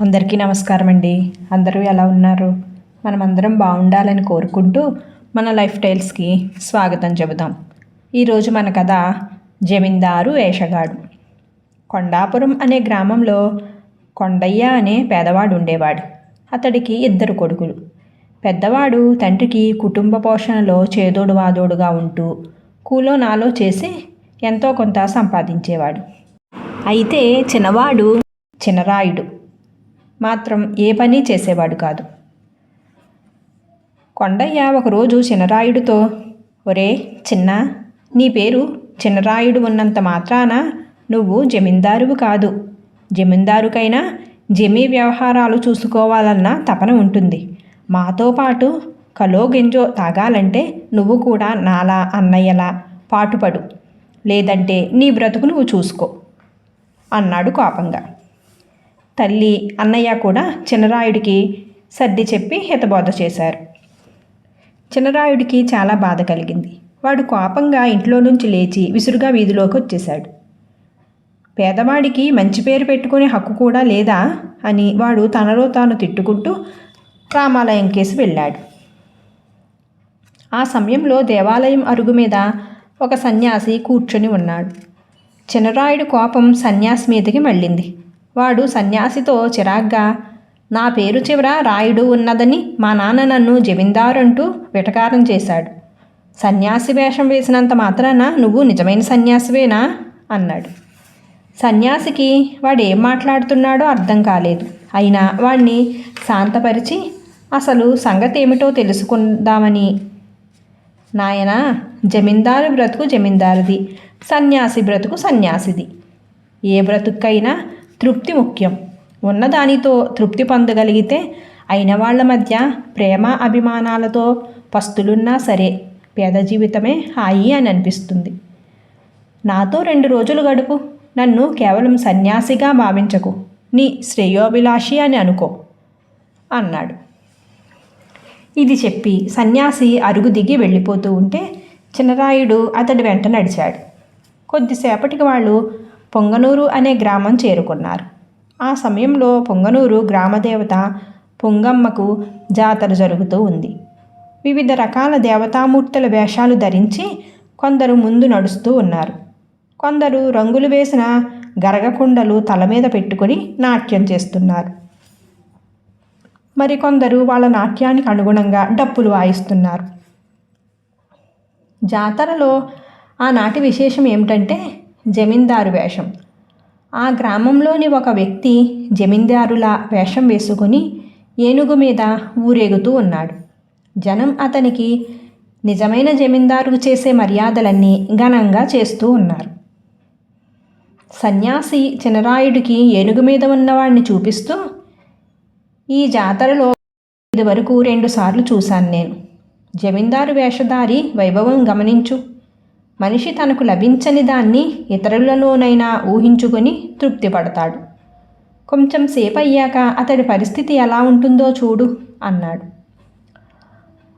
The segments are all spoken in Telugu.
అందరికీ నమస్కారం అండి అందరూ ఎలా ఉన్నారు? మనమందరం బాగుండాలని కోరుకుంటూ మన లైఫ్ స్టైల్స్కి స్వాగతం చెబుదాం. ఈరోజు మన కథ జమీందారు వేషగాడు కొండాపురం అనే గ్రామంలో కొండయ్య అనే పేదవాడు ఉండేవాడు అతడికి ఇద్దరు కొడుకులు. పెద్దవాడు తండ్రికి కుటుంబ పోషణలో చేదోడు వాదోడుగా ఉంటూ కూలో నాలో చేసి ఎంతో కొంత సంపాదించేవాడు. అయితే చిన్నవాడు చిన్నరాయుడు. మాత్రం ఏ పని చేసేవాడు కాదు. కొండయ్య ఒకరోజు చినరాయుడితో ఒరే చిన్న నీ పేరు చిన్నరాయుడు ఉన్నంత మాత్రాన నువ్వు జమీందారువు కాదు. జమీందారుకైనా జమీ వ్యవహారాలు చూసుకోవాలన్న తపన ఉంటుంది. మాతో పాటు కలో గింజో తాగాలంటే నువ్వు కూడా నాలా అన్నయ్యలా పాటుపడు. లేదంటే నీ బ్రతుకు నువ్వు చూసుకో అన్నాడు కోపంగా. తల్లి అన్నయ్య కూడా చిన్నరాయుడికి సర్ది చెప్పి హితబోధ చేశారు. చిన్నరాయుడికి చాలా బాధ కలిగింది. వాడు కోపంగా ఇంట్లో నుంచి లేచి విసురుగా వీధిలోకి వచ్చేశాడు. పేదవాడికి మంచి పేరు పెట్టుకునే హక్కు కూడా లేదా అని వాడు తనలో తాను తిట్టుకుంటూ రామాలయం కేసి వెళ్ళాడు. ఆ సమయంలో దేవాలయం అరుగు మీద ఒక సన్యాసి కూర్చొని ఉన్నాడు. చిన్నరాయుడు కోపం సన్యాసి మీదకి మళ్ళింది. వాడు సన్యాసితో చిరాగ్గా నా పేరు చివర రాయుడు ఉన్నదని మా నాన్న నన్ను జమీందారు అంటూ వెటకారం చేశాడు. సన్యాసి వేషం వేసినంత మాత్రాన నువ్వు నిజమైన సన్యాసివేనా అన్నాడు. సన్యాసికి వాడు ఏం మాట్లాడుతున్నాడో అర్థం కాలేదు. అయినా వాణ్ణి శాంతపరిచి అసలు సంగతి ఏమిటో తెలుసుకుందామని. నాయన జమీందారు బ్రతుకు జమీందారుది సన్యాసి బ్రతుకు సన్యాసిది. ఏ బ్రతుకైనా తృప్తి ముఖ్యం. ఉన్నదానితో తృప్తి పొందగలిగితే అయిన వాళ్ళ మధ్య ప్రేమ అభిమానాలతో పస్తులున్నా సరే పేద జీవితమే హాయి అని అనిపిస్తుంది. నాతో రెండు రోజులు గడుపు. నన్ను కేవలం సన్యాసిగా భావించకు. నీ శ్రేయోభిలాషి అని అనుకో అన్నాడు. ఇది చెప్పి సన్యాసి అరుగు దిగి వెళ్ళిపోతూ ఉంటే చిన్నరాయుడు అతడి వెంట నడిచాడు. కొద్దిసేపటికి వాళ్ళు పొంగనూరు అనే గ్రామం చేరుకున్నారు. ఆ సమయంలో పొంగనూరు గ్రామదేవత పొంగమ్మకు జాతర జరుగుతూ ఉంది. వివిధ రకాల దేవతామూర్తుల వేషాలు ధరించి కొందరు ముందు నడుస్తూ ఉన్నారు. కొందరు రంగులు వేసిన గరగకుండలు తల మీద పెట్టుకుని నాట్యం చేస్తున్నారు. మరికొందరు వాళ్ళ నాట్యానికి అనుగుణంగా డప్పులు వాయిస్తున్నారు. జాతరలో ఆనాటి విశేషం ఏమిటంటే జమీందారు వేషం. ఆ గ్రామంలోని ఒక వ్యక్తి జమీందారుల వేషం వేసుకుని ఏనుగు మీద ఊరేగుతూ ఉన్నాడు. జనం అతనికి నిజమైన జమీందారు చేసే మర్యాదలన్నీ ఘనంగా చేస్తూ ఉన్నారు. సన్యాసి చినరాయుడికి ఏనుగు మీద ఉన్నవాడిని చూపిస్తూ ఈ జాతరలో ఇదివరకు రెండుసార్లు చూశాను నేను. జమీందారు వేషధారి వైభవం గమనించు. మనిషి తనకు లభించని దాన్ని ఇతరులలోనైనా ఊహించుకొని తృప్తి పడతాడు కొంచెం సేపు అయ్యాక అతడి పరిస్థితి ఎలా ఉంటుందో చూడు అన్నాడు.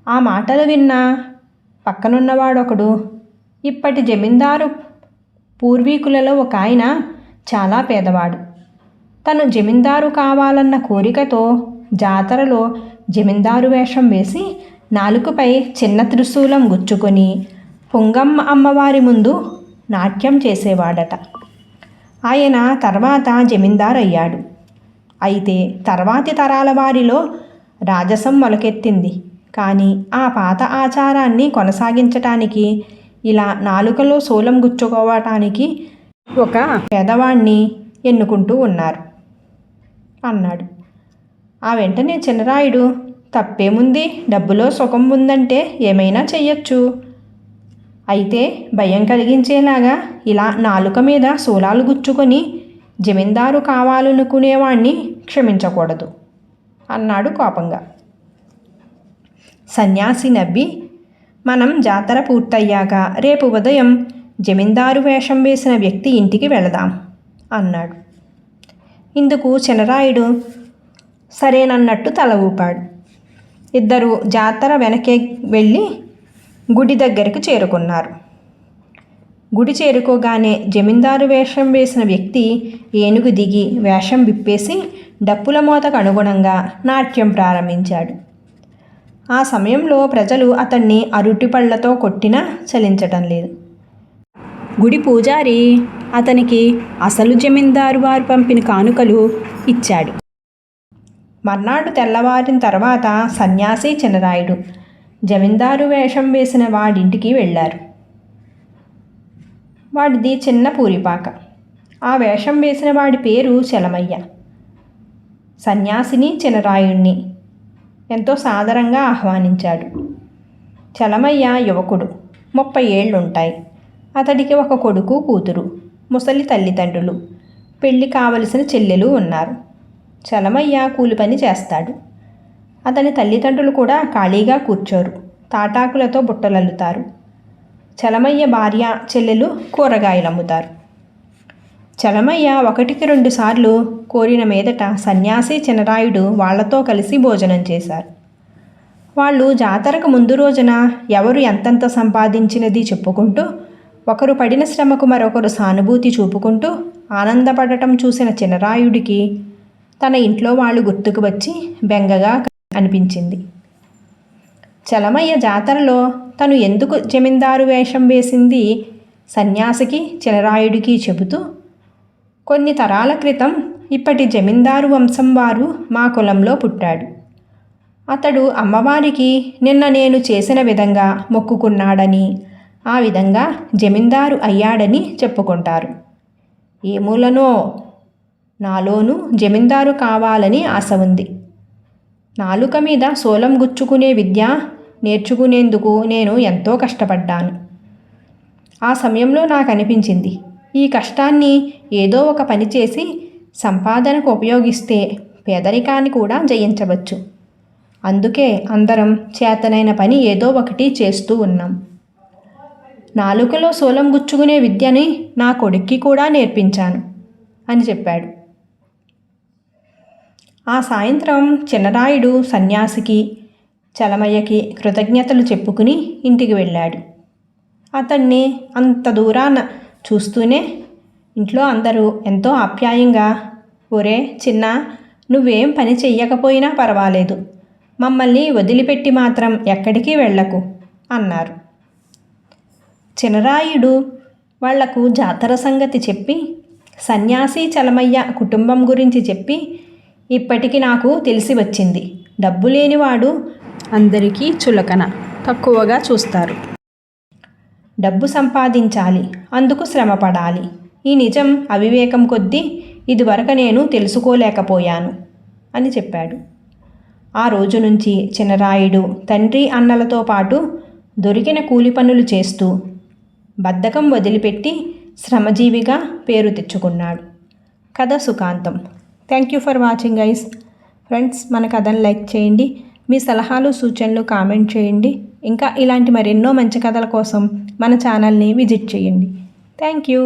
ఆ మాటలు విన్న పక్కనున్నవాడొకడు ఇప్పటి జమీందారు పూర్వీకులలో ఒక ఆయన చాలా పేదవాడు. తను జమీందారు కావాలన్న కోరికతో జాతరలో జమీందారు వేషం వేసి నాలుకపై చిన్న త్రిశూలం గుచ్చుకొని పొంగమ్మ అమ్మవారి ముందు నాట్యం చేసేవాడట. ఆయన తర్వాత జమీందార్ అయ్యాడు అయితే తర్వాతి తరాల వారిలో రాజసం మొలకెత్తింది. కానీ ఆ పాత ఆచారాన్ని కొనసాగించటానికి ఇలా నాలుకలో శూలం గుచ్చుకోవటానికి ఒక పేదవాణ్ణి ఎన్నుకుంటూ ఉన్నారు. అన్నాడు. ఆ వెంటనే చిన్నరాయుడు తప్పేముంది? డబ్బులో సుఖం ఉందంటే ఏమైనా చెయ్యొచ్చు. అయితే భయం కలిగించేలాగా ఇలా నాలుక మీద శూలాలు గుచ్చుకొని జమీందారు కావాలనుకునేవాణ్ణి క్షమించకూడదు అన్నాడు కోపంగా. సన్యాసి నవ్వి మనం జాతర పూర్తయ్యాక రేపు ఉదయం జమీందారు వేషం వేసిన వ్యక్తి ఇంటికి వెళదాం అన్నాడు. ఇందుకు చినరాయుడు సరేనన్నట్టు తల ఊపాడు. ఇద్దరు జాతర వెనకే వెళ్ళి గుడి దగ్గరికి చేరుకున్నారు. గుడి చేరుకోగానే జమీందారు వేషం వేసిన వ్యక్తి ఏనుగు దిగి వేషం విప్పేసి డప్పుల మోతకు అనుగుణంగా నాట్యం ప్రారంభించాడు. ఆ సమయంలో ప్రజలు అతన్ని అరటిపళ్ళతో కొట్టినా చలించటం లేదు. గుడి పూజారి అతనికి అసలు జమీందారు వారు పంపిన కానుకలు ఇచ్చాడు. మర్నాడు తెల్లవారిన తర్వాత సన్యాసి చినరాయుడు జమీందారు వేషం వేసిన వాడింటికి వెళ్ళారు. వాడిది చిన్న పూరిపాక. ఆ వేషం వేసిన వాడి పేరు చలమయ్య. సన్యాసిని చినరాయుణ్ణి. ఎంతో సాదరంగా ఆహ్వానించాడు. చలమయ్య యువకుడు. ముప్పై ఏళ్ళుంటాయి. అతడికి ఒక కొడుకు కూతురు. ముసలి తల్లిదండ్రులు. పెళ్ళి కావలసిన చెల్లెలు ఉన్నారు. చలమయ్య కూలి పని చేస్తాడు. అతని తల్లిదండ్రులు కూడా ఖాళీగా కూర్చోరు. తాటాకులతో బుట్టలల్లుతారు. చలమయ్య భార్య చెల్లెలు కూరగాయలు అమ్ముతారు చలమయ్య ఒకటికి రెండు సార్లు కోరిన మీదట సన్యాసి చినరాయుడు వాళ్ళతో కలిసి భోజనం చేశారు. వాళ్ళు జాతరకు ముందు రోజున ఎవరు ఎంతెంత సంపాదించినది చెప్పుకుంటూ ఒకరు పడిన శ్రమకు మరొకరు సానుభూతి చూపుకుంటూ ఆనందపడటం చూసిన చినరాయుడికి తన ఇంట్లో వాళ్ళు గుర్తుకు వచ్చి బెంగగా అనిపించింది. చలమయ్య జాతరలో తను ఎందుకు జమీందారు వేషం వేసింది? సన్యాసికి చినరాయుడికి చెబుతూ కొన్ని తరాల క్రితం ఇప్పటి జమీందారు వంశం వారు మా కులంలో పుట్టాడు. అతడు అమ్మవారికి నిన్న నేను చేసిన విధంగా మొక్కుకున్నాడని ఆ విధంగా జమీందారు అయ్యాడని చెప్పుకుంటారు. ఏ మూలనో నాలోనూ జమీందారు కావాలని ఆశ ఉంది. నాలుక మీద సోలం గుచ్చుకునే విద్య నేర్చుకునేందుకు నేను ఎంతో కష్టపడ్డాను. ఆ సమయంలో నాకు అనిపించింది ఈ కష్టాన్ని ఏదో ఒక పని చేసి సంపాదనకు ఉపయోగిస్తే పేదరికాన్ని కూడా జయించవచ్చు. అందుకే అందరం చేతనైన పని ఏదో ఒకటి చేస్తూ ఉన్నాం. నాలుకలో సోలం గుచ్చుకునే విద్యని నా కొడుక్కి కూడా నేర్పించాను అని చెప్పాడు. ఆ సాయంత్రం చిన్నరాయుడు సన్యాసికి చలమయ్యకి కృతజ్ఞతలు చెప్పుకుని ఇంటికి వెళ్ళాడు. అతన్ని అంత దూరాన చూస్తూనే ఇంట్లో అందరూ ఎంతో ఆప్యాయంగా ఒరే చిన్న నువ్వేం పని చెయ్యకపోయినా పర్వాలేదు. మమ్మల్ని వదిలిపెట్టి మాత్రం ఎక్కడికి వెళ్ళకు అన్నారు. చినరాయుడు వాళ్ళకు జాతర సంగతి చెప్పి సన్యాసి చలమయ్య కుటుంబం గురించి చెప్పి ఇప్పటికి నాకు తెలిసి వచ్చింది. డబ్బు లేనివాడు అందరికీ చులకన తక్కువగా చూస్తారు. డబ్బు సంపాదించాలి అందుకు శ్రమపడాలి. ఈ నిజం అవివేకం కొద్దీ ఇదివరకు నేను తెలుసుకోలేకపోయాను అని చెప్పాడు. ఆ రోజు నుంచి చినరాయుడు తండ్రి అన్నలతో పాటు దొరికిన కూలి పనులు చేస్తూ బద్ధకం వదిలిపెట్టి శ్రమజీవిగా పేరు తెచ్చుకున్నాడు. కథ సుఖాంతం. Thank you for watching guys friends మన కథను లైక్ చేయండి. మీ సలహాలు సూచనలు కామెంట్ చేయండి. ఇంకా ఇలాంటి మరెన్నో మంచి కథల కోసం మన ఛానల్ని విజిట్ చేయండి. Thank you